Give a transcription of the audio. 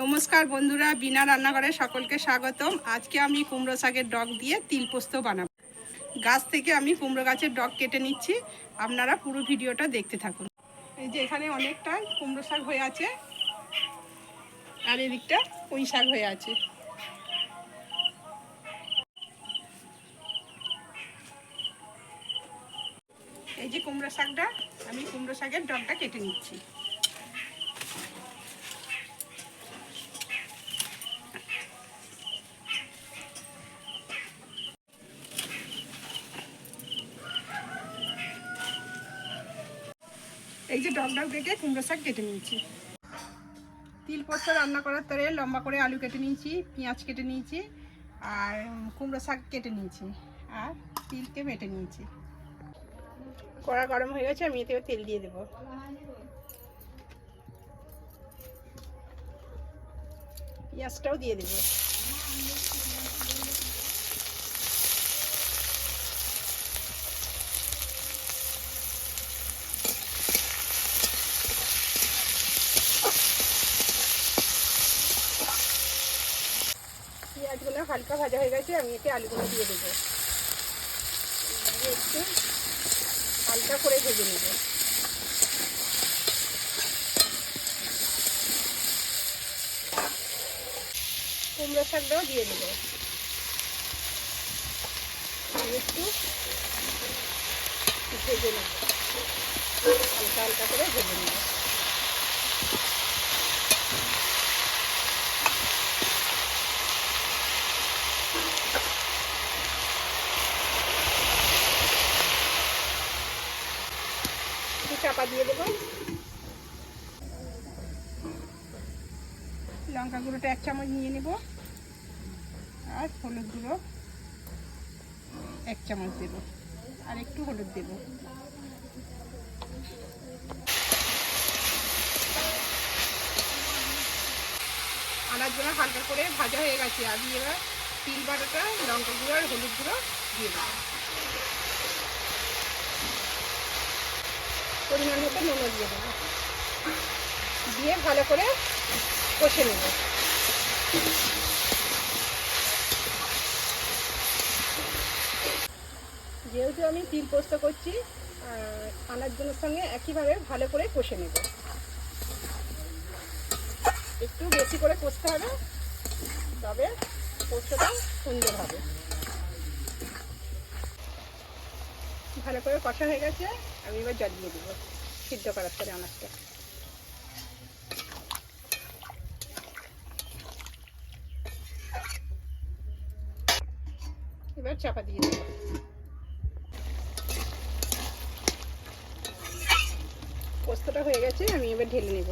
নমস্কার বন্ধুরা, বিনা রান্নাঘরে সকলকে স্বাগতম। আজকে আমি কুমড়ো শাকের ডগ দিয়ে তিল পোস্ত বানাবো। গাছ থেকে আমি কুমড়ো গাছের ডগ কেটে নিচ্ছি। আপনারা পুরো ভিডিওটা দেখতে থাকুন। এই যে এখানে অনেকটা কুমড়ো শাক হয়ে আছে, আর এদিকটা পুঁই শাক হয়ে আছে। এই যে কুমড়ো শাকটা, আমি কুমড়ো শাকের ডগটা কেটে নিচ্ছি। এই যে ডগ ডগ দেখে কুমড়ো শাক কেটে নিয়েছি তিল পোস্ত রান্না করার তরে লম্বা করে আলু কেটে নিয়েছি, পেঁয়াজ কেটে নিয়েছি, আর কুমড়ো শাক কেটে নিয়েছি, আর তিলকে বেটে নিয়েছি। কড়া গরম হয়ে গেছে, আমি এতে তেল দিয়ে দেবো। পেঁয়াজটাও দিয়ে দেবো। পেঁয়াজগুলো হালকা ভাজা হয়ে গেছে, আমি এতে আলুগুলো দিয়ে দেবো। একটু হালকা করে ভেজে নেব। কুমড়ো শাকটাও দিয়ে দেবো। একটু ভেজে নেব। হালকা হালকা করে ভেজে নেব একটু চাপা দিয়ে দেবো। লঙ্কা গুঁড়োটা এক চামচ নিয়ে নেব। আর হলুদ গুঁড়ো এক চামচ দেব। আর একটু হলুদ দেব। আনাজগুলো হালকা করে ভাজা হয়ে গেছে। আমি এবার তিল বাটাটা, লঙ্কা গুঁড়ো আর হলুদ গুঁড়ো দিয়ে দেবো। পরিমাণ মতো নুনও দিয়ে দেবো। দিয়ে ভালো করে কষে নেব। যেহেতু আমি তিল পোস্ত করছি আহ, আনাজগুলোর সঙ্গে একইভাবে ভালো করে কষে নেব। একটু বেশি করে কষতে হবে তবে পোস্তটা সুন্দর হবে। ভালো করে কষা হয়ে গেছে, আমি এবার জল দিয়ে দেবো, সিদ্ধ করার পরে আনাজটা এবার চাপা দিয়ে দেবো। পোস্তটা হয়ে গেছে, আমি এবার ঢেলে নেব।